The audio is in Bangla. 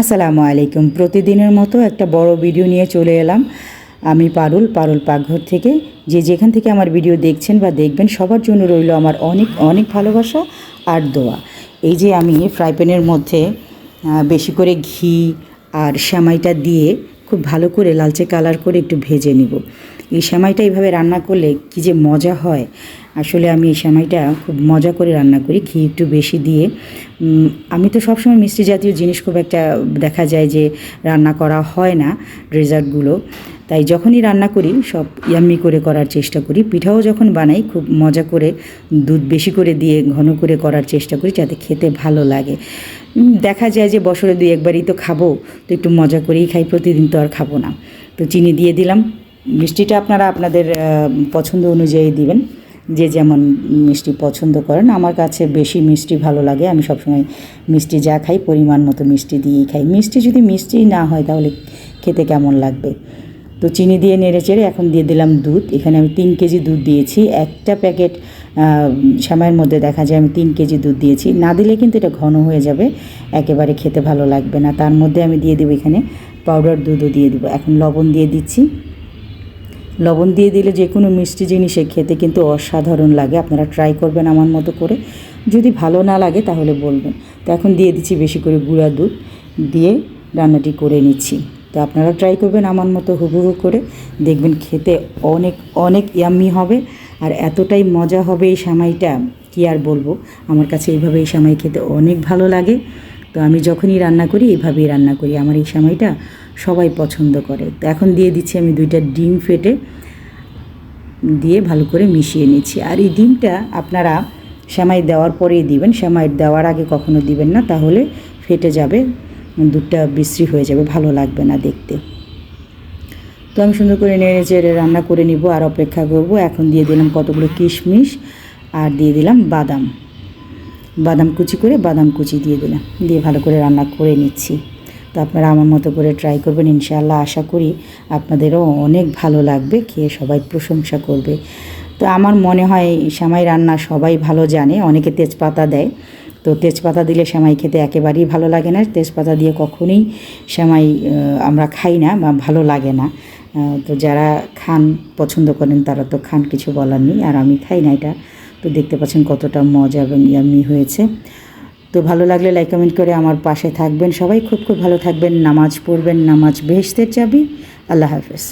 আসসালামু আলাইকুম। প্রতিদিনের মতো একটা বড় ভিডিও নিয়ে চলে এলাম। আমি পারুল পারুল পাকঘর থেকে। যে যেখান থেকে আমার ভিডিও দেখছেন বা দেখবেন, সবার জন্য রইল আমার অনেক অনেক ভালোবাসা আর দোয়া। এই যে আমি ফ্রাই প্যানের মধ্যে বেশি করে ঘি আর শ্যামাইটা দিয়ে খুব ভালো করে লালচে কালার করে একটু ভেজে নিব। এই সেমাইটা এইভাবে রান্না করলে কী যে মজা হয়? আসলে আমি এই সেমাইটা খুব মজা করে রান্না করি, ঘি একটু বেশি দিয়ে। আমি তো সবসময় মিষ্টি জাতীয় জিনিস খুব একটা দেখা যায় যে রান্না করা হয় না ডেজার্টগুলো। তাই যখনই রান্না করি, সব ইয়াম্মি করে করার চেষ্টা করি। পিঠাও যখন বানাই, খুব মজা করে দুধ বেশি করে দিয়ে ঘন করে করার চেষ্টা করি যাতে খেতে ভালো লাগে। দেখা যায় যে বছরে দুই একবারই তো খাব, তো একটু মজা করেই খাই, প্রতিদিন তো আর খাব না। তো চিনি দিয়ে দিলাম। মিষ্টিটা আপনারা আপনাদের পছন্দ অনুযায়ী দিবেন। যে যেমন মিষ্টি পছন্দ করেন, আমার কাছে বেশি মিষ্টি ভালো লাগে। আমি সবসময় মিষ্টি যা খাই, পরিমাণ মতো মিষ্টি দিয়েই খাই। মিষ্টি যদি মিষ্টি না হয়, তাহলে খেতে কেমন লাগবে? তো চিনি দিয়ে নেড়ে চেড়ে এখন দিয়ে দিলাম দুধ। এখানে আমি তিন কেজি দুধ দিয়েছি। একটা প্যাকেট সময়ের মধ্যে দেখা যায় আমি তিন কেজি দুধ দিয়েছি। না দিলে কিন্তু এটা ঘন হয়ে যাবে। একেবারে খেতে ভালো লাগবে না। তার মধ্যে আমি দিয়ে দেবো এখানে পাউডার দুধও দিয়ে দেবো। এখন লবণ দিয়ে দিচ্ছি। লবণ দিয়ে দিলে যে কোনো মিষ্টি জিনিসে খেতে কিন্তু অসাধারণ লাগে। আপনারা ট্রাই করবেন আমার মতো করে। যদি ভালো না লাগে তাহলে বলবেন। তো এখন দিয়ে দিচ্ছি বেশি করে গুঁড়া দুধ দিয়ে রান্নাটি করে নিচ্ছি। তো আপনারা ট্রাই করবেন আমার মতো হুবহু করে। দেখবেন খেতে অনেক অনেক ইয়াম্মি হবে। আর এতটাই মজা হবে এই সামাইটা, কি আর বলব? আমার কাছে এইভাবে এই সামাই খেতে অনেক ভালো লাগে। তো আমি যখনই রান্না করি এইভাবেই রান্না করি। আমার এই সামাইটা সবাই পছন্দ করে। তো এখন দিয়ে দিচ্ছি আমি দুইটা ডিম ফেটে দিয়ে ভালো করে মিশিয়ে নিচ্ছি। আর এই ডিমটা আপনারা সেমাই দেওয়ার পরেই দিবেন। সেমাই দেওয়ার আগে কখনো দিবেন না, তাহলে ফেটে যাবে, দুধটা বিশ্রী হয়ে যাবে, ভালো লাগবে না দেখতে। তো আমি সুন্দর করে নেড়ে চেড়ে রান্না করে নিব আর অপেক্ষা করব। এখন দিয়ে দিলাম কতগুলো কিশমিশ আর দিয়ে দিলাম বাদাম। বাদাম কুচি করে বাদাম কুচি দিয়ে দিলাম। দিয়ে ভালো করে রান্না করে নিচ্ছি। তো আপনারা আমার মতো করে ট্রাই করবেন, ইনশাআল্লাহ আশা করি আপনাদেরও অনেক ভালো লাগবে, খেয়ে সবাই প্রশংসা করবে। তো আমার মনে হয় সেমাই রান্না সবাই ভালো জানে, অনেকে তেজপাতা দেয়। তো তেজপাতা দিলে সেমাই খেতে একেবারেই ভালো লাগে না। তেজপাতা দিয়ে কখনোই সেমাই আমরা খাই না বা ভালো লাগে না। তো যারা খান পছন্দ করেন তারা তো খান, কিছু বলার নেই। আর আমি খাই না এটা। তো দেখতে পাচ্ছেন কতটা মজা এবং ইয়ামি হয়েছে। তো ভালো লাগলে লাইক কমেন্ট করে আমার পাশে থাকবেন। সবাই খুব খুব ভালো থাকবেন, নামাজ পড়বেন, নামাজ বেহেস্তের চাবি। আল্লাহ হাফেজ।